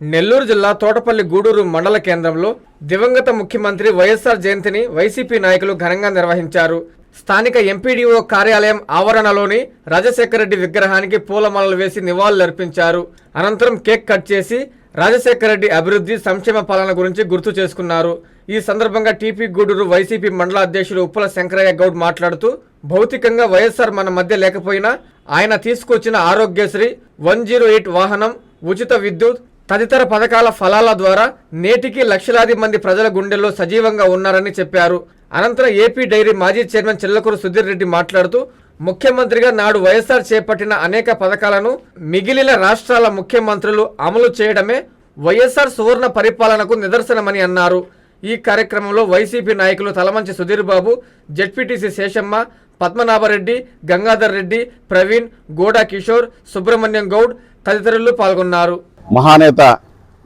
నెల్లూరు జిల్లా తోటపల్లి గూడూరు మండల కేంద్రంలో దివంగత ముఖ్యమంత్రి వైఎస్ఆర్ జయంతిని వైసీపీ నాయకులు ఘనంగా నిర్వహించారు. స్థానిక ఎంపీడీఓ కార్యాలయం ఆవరణలోని రాజశేఖర రెడ్డి విగ్రహానికి పూలమాలలు వేసి నివాళులర్పించారు. అనంతరం కేక్ కట్ చేసి రాజశేఖర రెడ్డి అభివృద్ధి సంక్షేమ పాలన గురించి గుర్తు చేసుకున్నారు. ఈ సందర్భంగా టీపీ గూడూరు వైసీపీ మండల అధ్యక్షులు ఉప్పల శంకరయ్య గౌడ్ మాట్లాడుతూ భౌతికంగా వైఎస్ఆర్ మన మధ్య లేకపోయినా ఆయన తీసుకొచ్చిన ఆరోగ్యశ్రీ వన్ జీరో ఎయిట్ వాహనం ఉచిత విద్యుత్ తదితర పథకాల ఫలాల ద్వారా నేటికి లక్షలాది మంది ప్రజల గుండెల్లో సజీవంగా ఉన్నారని చెప్పారు. అనంతరం ఏపీ డైరీ మాజీ చైర్మన్ చిల్లకూరు సుధీర్ రెడ్డి మాట్లాడుతూ ముఖ్యమంత్రిగా నాడు వైఎస్ఆర్ చేపట్టిన అనేక పథకాలను మిగిలిన రాష్ట్రాల ముఖ్యమంత్రులు అమలు చేయడమే వైఎస్ఆర్ సువర్ణ పరిపాలనకు నిదర్శనమని అన్నారు. ఈ కార్యక్రమంలో వైసీపీ నాయకులు తలమంచి సుధీర్ బాబు జెడ్పీటీసీ శేషమ్మ పద్మనాభరెడ్డి గంగాధర్ రెడ్డి ప్రవీణ్ గోడా కిషోర్ సుబ్రహ్మణ్యం గౌడ్ తదితరులు పాల్గొన్నారు. మహానేత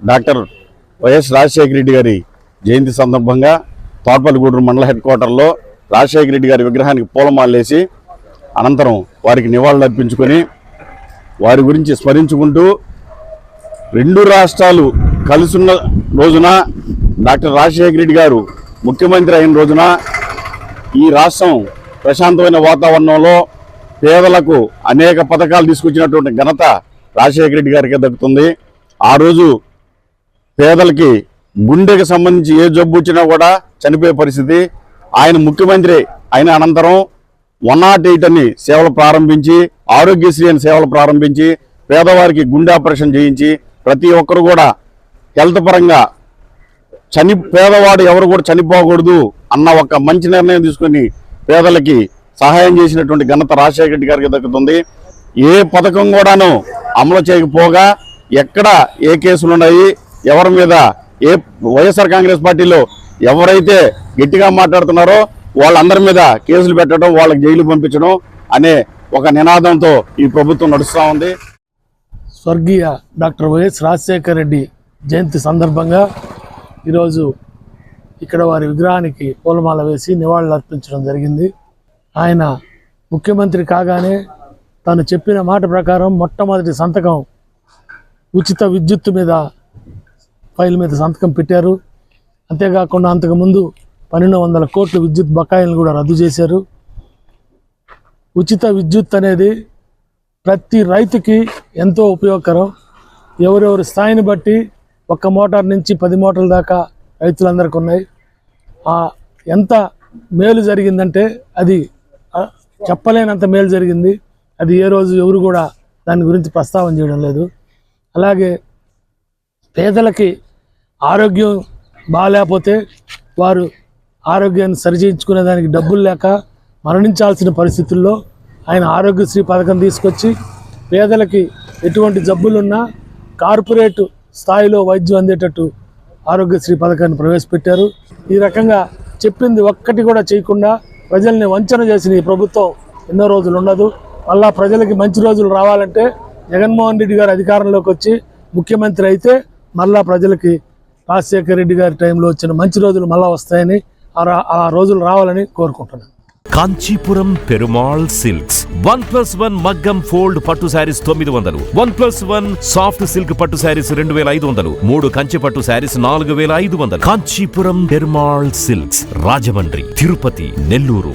డాక్టర్ వైఎస్ రాజశేఖర రెడ్డి గారి జయంతి సందర్భంగా తోటపల్లిగూడూరు మండల హెడ్ క్వార్టర్లో రాజశేఖర రెడ్డి గారి విగ్రహానికి పూలమాలేసి అనంతరం వారికి నివాళులు అర్పించుకొని వారి గురించి స్మరించుకుంటూ రెండు రాష్ట్రాలు కలుసున్న రోజున డాక్టర్ రాజశేఖర రెడ్డి గారు ముఖ్యమంత్రి అయిన రోజున ఈ రాష్ట్రం ప్రశాంతమైన వాతావరణంలో పేదలకు అనేక పథకాలు తీసుకొచ్చినటువంటి ఘనత రాజశేఖర రెడ్డి గారికి దక్కుతుంది. ఆ రోజు పేదలకి గుండెకి సంబంధించి ఏ జబ్బు వచ్చినా కూడా చనిపోయే పరిస్థితి. ఆయన ముఖ్యమంత్రి అయిన అనంతరం వన్ నాట్ ఎయిట్ అని సేవలు ప్రారంభించి ఆరోగ్యశ్రీ అని సేవలు ప్రారంభించి పేదవారికి గుండె ఆపరేషన్ చేయించి ప్రతి ఒక్కరు కూడా హెల్త్ పరంగా చని పేదవాడు ఎవరు కూడా చనిపోకూడదు అన్న ఒక మంచి నిర్ణయం తీసుకొని పేదలకి సహాయం చేసినటువంటి ఘనత రాజశేఖర రెడ్డి గారికి దక్కుతుంది. ఏ పథకం కూడాను అమలు చేయకపోగా ఎక్కడ ఏ కేసులు ఉన్నాయి ఎవరి మీద ఏ వైఎస్ఆర్ కాంగ్రెస్ పార్టీలో ఎవరైతే గట్టిగా మాట్లాడుతున్నారో వాళ్ళందరి మీద కేసులు పెట్టడం వాళ్ళకి జైలు పంపించడం అనే ఒక నినాదంతో ఈ ప్రభుత్వం నడుస్తూ ఉంది. స్వర్గీయ డాక్టర్ వైఎస్ రాజశేఖర రెడ్డి జయంతి సందర్భంగా ఈరోజు ఇక్కడ వారి విగ్రహానికి పూలమాల వేసి నివాళులు అర్పించడం జరిగింది. ఆయన ముఖ్యమంత్రి కాగానే తను చెప్పిన మాట ప్రకారం మొట్టమొదటి సంతకం ఉచిత విద్యుత్తు మీద ఫైల్ మీద సంతకం పెట్టారు. అంతేకాకుండా అంతకుముందు పన్నెండు వందల కోట్ల విద్యుత్ బకాయిలను కూడా రద్దు చేశారు. ఉచిత విద్యుత్ అనేది ప్రతి రైతుకి ఎంతో ఉపయోగకరం. ఎవరెవరి స్థాయిని బట్టి ఒక్క మోటార్ నుంచి పది మోటార్ల దాకా రైతులందరికీ ఉన్నాయి. ఆ ఎంత మేలు జరిగిందంటే అది చెప్పలేనంత మేలు జరిగింది. అది ఏ రోజు ఎవరు కూడా దాని గురించి ప్రస్తావన చేయడం లేదు. అలాగే పేదలకి ఆరోగ్యం బాగాలేకపోతే వారు ఆరోగ్యాన్ని సరిచేయించుకునే దానికి డబ్బులు లేక మరణించాల్సిన పరిస్థితుల్లో ఆయన ఆరోగ్యశ్రీ పథకం తీసుకొచ్చి పేదలకి ఎటువంటి జబ్బులున్నా కార్పొరేట్ స్థాయిలో వైద్యం అందేటట్టు ఆరోగ్యశ్రీ పథకాన్ని ప్రవేశపెట్టారు. ఈ రకంగా చెప్పింది ఒక్కటి కూడా చేయకుండా ప్రజల్ని వంచన చేసిన ఈ ప్రభుత్వం ఎన్నో రోజులు ఉండదు. మళ్ళా ప్రజలకి మంచి రోజులు రావాలంటే జగన్మోహన్ రెడ్డి గారు అధికారంలోకి వచ్చి ముఖ్యమంత్రి అయితే మళ్ళా ప్రజలకి రాజశేఖర రెడ్డి గారి టైంలో వచ్చిన మంచి రోజులు మళ్ళా వస్తాయని ఆ రా- ఆ రోజులు రావాలని కోరుకుంటున్నాను. Kanchipuram Perumal silks. One plus one మగ్గం ఫోల్డ్ పట్టు శారీస్ తొమ్మిది వందలు. One plus one soft silk పట్టు శారీస్ రెండు వేల ఐదు వందలు. మూడు కంచి పట్టు శారీస్ నాలుగు వేల ఐదు వందలు. Kanchipuram Perumal silks. Rajahmundry Tirupati Nellore.